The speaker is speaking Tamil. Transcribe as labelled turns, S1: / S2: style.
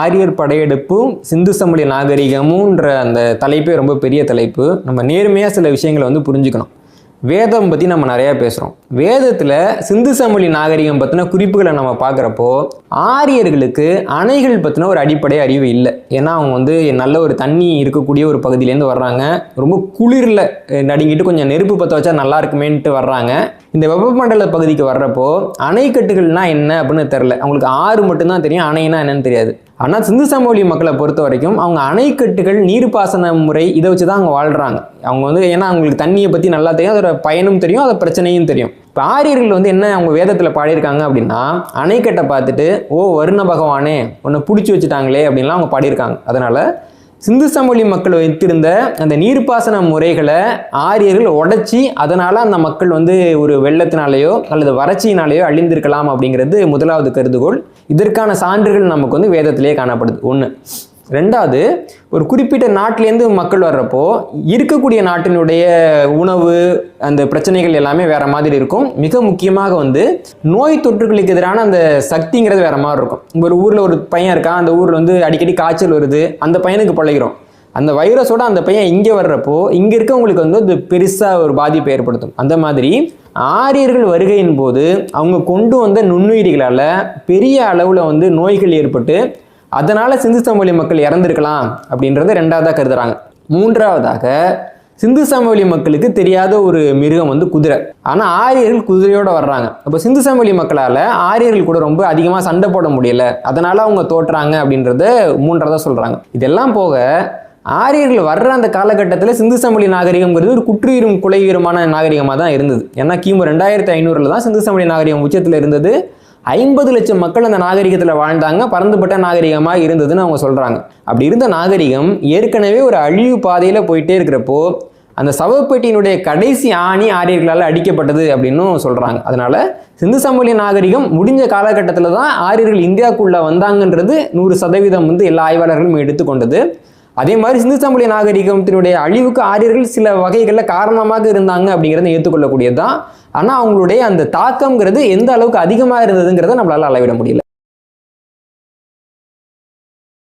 S1: ஆரியர் படையெடுப்பும் சிந்து சமவெளி நாகரிகமும்ன்ற அந்த தலைப்பே ரொம்ப பெரிய தலைப்பு. நம்ம நேர்மையாக சில விஷயங்களை வந்து புரிஞ்சுக்கணும். வேதம் பற்றி நம்ம நிறையா பேசுகிறோம் வேதத்தில் சிந்து சமவெளி நாகரிகம் பற்றின குறிப்புகளை நம்ம பார்க்குறப்போ ஆரியர்களுக்கு அணைகள் பற்றின ஒரு அடிப்படை அறிவு இல்லை. ஏன்னா அவங்க வந்து நல்ல ஒரு தண்ணி இருக்கக்கூடிய ஒரு பகுதியிலேருந்து வர்றாங்க. ரொம்ப குளிரில் நடுங்கிட்டு கொஞ்சம் நெருப்பு பற்ற வச்சா நல்லா இருக்குமேன்ட்டு வர்றாங்க. இந்த வெப்பமண்டல பகுதிக்கு வர்றப்போ அணைக்கட்டுகள்னால் என்ன அப்படின்னு தெரில அவங்களுக்கு ஆறு மட்டும்தான் தெரியும். அணைனா என்னன்னு தெரியாது. ஆனால் சிந்து சமவெளி மக்களை பொறுத்த வரைக்கும் அவங்க அணைக்கட்டுகள் நீர்ப்பாசன முறை இதை வச்சு தான் அவங்க வாழ்கிறாங்க அவங்க வந்து ஏன்னா அவங்களுக்கு தண்ணியை பற்றி நல்லா தெரியும் அதோட பயனும் தெரியும் அதோட பிரச்சனையும் தெரியும். இப்போ ஆரியர்கள் வந்து என்ன அவங்க வேதத்தில் பாடியிருக்காங்க அப்படின்னா அணைக்கட்டை பார்த்துட்டு ஓ வருண பகவானே உன்னை பிடிச்சி வச்சுட்டாங்களே அப்படின்லாம் அவங்க பாடியிருக்காங்க. அதனால் சிந்து சமவெளி மக்கள் வைத்திருந்த அந்த நீர்ப்பாசன முறைகளை ஆரியர்கள் உடைச்சி அதனால் அந்த மக்கள் வந்து ஒரு வெள்ளத்தினாலேயோ அல்லது வறட்சியினாலேயோ அழிந்திருக்கலாம் அப்படிங்கிறது முதலாவது கருதுகோள். இதற்கான சான்றுகள் நமக்கு வந்து வேதத்திலேயே காணப்படுது. ஒன்று ரெண்டாவது ஒரு குறிப்பிட்ட நாட்டிலேருந்து மக்கள் வர்றப்போ இருக்கக்கூடிய நாட்டினுடைய உணவு அந்த பிரச்சனைகள் எல்லாமே வேற மாதிரி இருக்கும். மிக முக்கியமாக வந்து நோய் தொற்றுகளுக்கு எதிரான அந்த சக்திங்கிறது வேற மாதிரி இருக்கும். ஒரு ஊரில் ஒரு பையன் இருக்கான் அந்த ஊரில் வந்து அடிக்கடி காய்ச்சல் வருது அந்த பையனுக்கு பழகிறோம். அந்த வைரஸோட அந்த பையன் இங்கே வர்றப்போ இங்கே இருக்கவங்களுக்கு வந்து அது பெருசாக ஒரு பாதிப்பை ஏற்படுத்தும். அந்த மாதிரி ஆரியர்கள் வருகையின் போது அவங்க கொண்டு வந்த நுண்ணுயிரிகளால் பெரிய அளவில் வந்து நோய்கள் ஏற்பட்டு அதனால் சிந்து சமவெளி மக்கள் இறந்துருக்கலாம் அப்படின்றத ரெண்டாவதாக கருதுறாங்க. மூன்றாவதாக சிந்து சமவெளி மக்களுக்கு தெரியாத ஒரு மிருகம் வந்து குதிரை. ஆனால் ஆரியர்கள் குதிரையோடு வர்றாங்க. அப்போ சிந்து சமவெளி மக்களால் ஆரியர்கள் கூட ரொம்ப அதிகமாக சண்டை போட முடியல. அதனால் அவங்க தோற்றுறாங்க அப்படின்றத மூன்றாவதாக சொல்கிறாங்க இதெல்லாம் போக ஆரியர்கள் வர்ற அந்த காலகட்டத்தில் சிந்து சமவெளி நாகரிகம்ங்கிறது ஒரு குற்றுயிரும் குலையுயரமான நாகரிகமாக தான் இருந்தது. ஏன்னா கிமு ரெண்டாயிரத்தி ஐநூறில் தான் சிந்து சமவெளி நாகரிகம் உச்சத்தில் இருந்தது. ஐம்பது லட்சம் மக்கள் அந்த நாகரிகத்தில் வாழ்ந்தாங்க. பறந்துபட்ட நாகரிகமாக இருந்ததுன்னு அவங்க சொல்கிறாங்க அப்படி இருந்த நாகரிகம் ஏற்கனவே ஒரு அழிவு பாதையில் போயிட்டே இருக்கிறப்போ அந்த சவப்பெட்டியினுடைய கடைசி ஆணி ஆரியர்களால் அடிக்கப்பட்டது அப்படின்னும் சொல்கிறாங்க அதனால் சிந்து சமவெளி நாகரிகம் முடிஞ்ச காலகட்டத்தில் தான் ஆரியர்கள் இந்தியாவுக்குள்ளே வந்தாங்கன்றது நூறு சதவீதம் வந்து எல்லா ஆய்வாளர்களும் எடுத்துக்கொண்டது அதே மாதிரி சிந்து சமவெளி நாகரிகத்தினுடைய அழிவுக்கு ஆரியர்கள் சில வகைகளில் காரணமாக இருந்தாங்க அப்படிங்கிறத ஏற்றுக்கொள்ளக்கூடியது தான் ஆனால் அவங்களுடைய அந்த தாக்கம்ங்கிறது எந்த அளவுக்கு அதிகமாக இருந்ததுங்கிறத நம்மளால் அளவிட முடியல.